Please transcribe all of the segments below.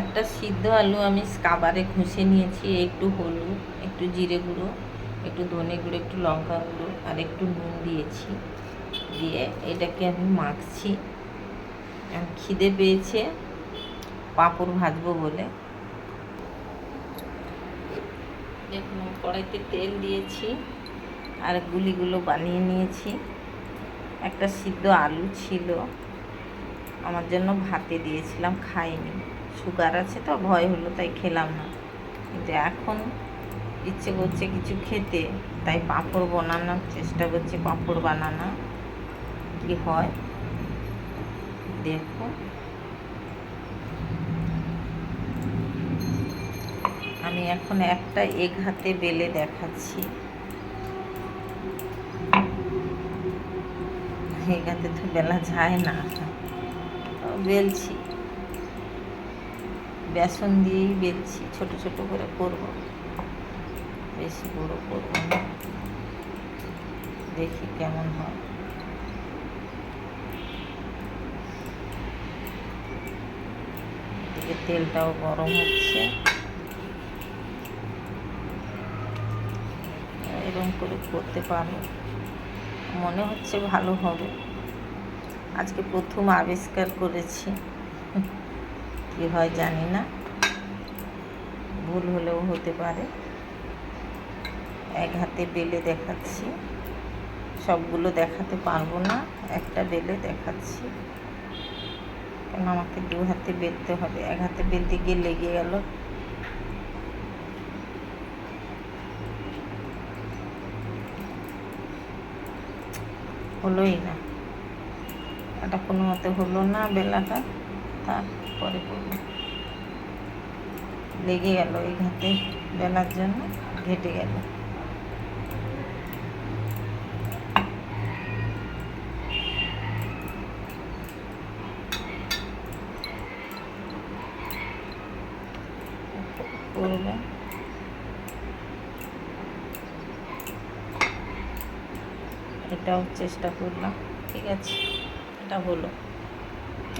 একটা সিদ্ধ আলু আমি কাবারে ঘষে নিয়েছি, একটু হলুদ, একটু জিরে গুঁড়ো, একটু ধনে গুঁড়ো, একটু লঙ্কা গুঁড়ো আর একটু নুন দিয়েছি। দিয়ে এটাকে আমি মাখছি। খিদে পেয়েছে, পাঁপড় ভাজবো বলে। দেখুন কড়াইতে তেল দিয়েছি আর গুলিগুলো বানিয়ে নিয়েছি। একটা সিদ্ধ আলু ছিল, আমার জন্য ভাতে দিয়েছিলাম, খাইনি। সুগার আছে তো, ভয় হলো, তাই খেলাম না। কিন্তু এখন ইচ্ছে করছে কিছু খেতে, তাই পাঁপড় বানানোর চেষ্টা করছি, পাঁপড় বানানো। কি হয়? দেখো। আমি এখন একটা এগ হাতে বেলে দেখাচ্ছি। এগ হাতে তো বেলা যায় না। বেলছি। বেসন দিয়েই বেলছি ছোট ছোট করে করব। বেশি বড় করব না। দেখি কেমন হয়। এদিকে তেলটাও গরম হচ্ছে। এরকম করে করতে পারো মনে হচ্ছে ভালো হবে। আজকে প্রথম আবিষ্কার করেছি। কি হয় জানি না। ভুল হলেও হতে পারে। এক হাতে বেলে দেখাচ্ছি। সবগুলো দেখাতে পারব না, একটা বেলে দেখাচ্ছি। কেন আমাকে দু হাতে বেলতে হবে? এক হাতে বেলতে গিয়ে লেগে গেল। হলোই না। এটা কোনো মতে হলো না বেলাটা। তারপরে করব লেগে গেল এই ঘাতে বেলার জন্য, ঘেটে গেল। এটাও চেষ্টা করলাম, ঠিক আছে, এটা হলো।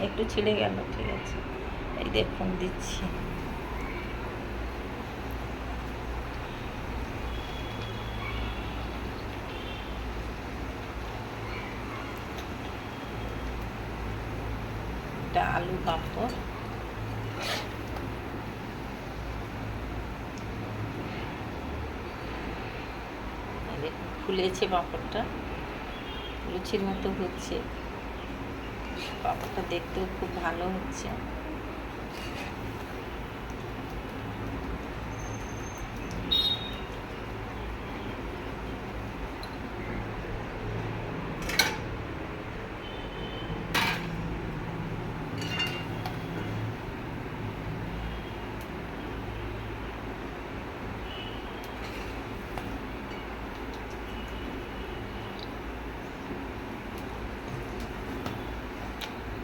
একটু ছিঁড়ে গেল, ঠিক আছে। এই দেখুন, দিচ্ছি। এটা আলু পাঁপড়। ফুলেছে পাঁপড়টা। লুচির মতো হচ্ছে। পাঁপড়টা দেখতেও খুব ভালো হচ্ছে।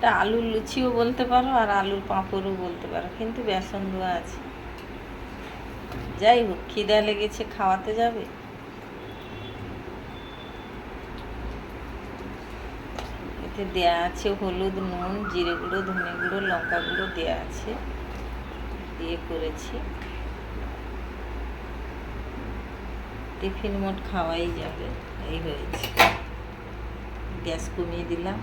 এটা আলুর লুচিও বলতে পারো আর আলুর পাঁপড়ও বলতে পারো, কিন্তু বেসন দেওয়া আছে। যাই হোক, খিদা লেগেছে, খাওয়াতে যাবে? এতে দেয়া আছে হলুদ, নুন, জিরে গুঁড়ো, ধনে গুঁড়ো, লঙ্কা গুঁড়ো দেওয়া আছে। দিয়ে করেছি। টিফিন মোট খাওয়াই যাবে, এই হয়েছে। গ্যাস কমিয়ে দিলাম।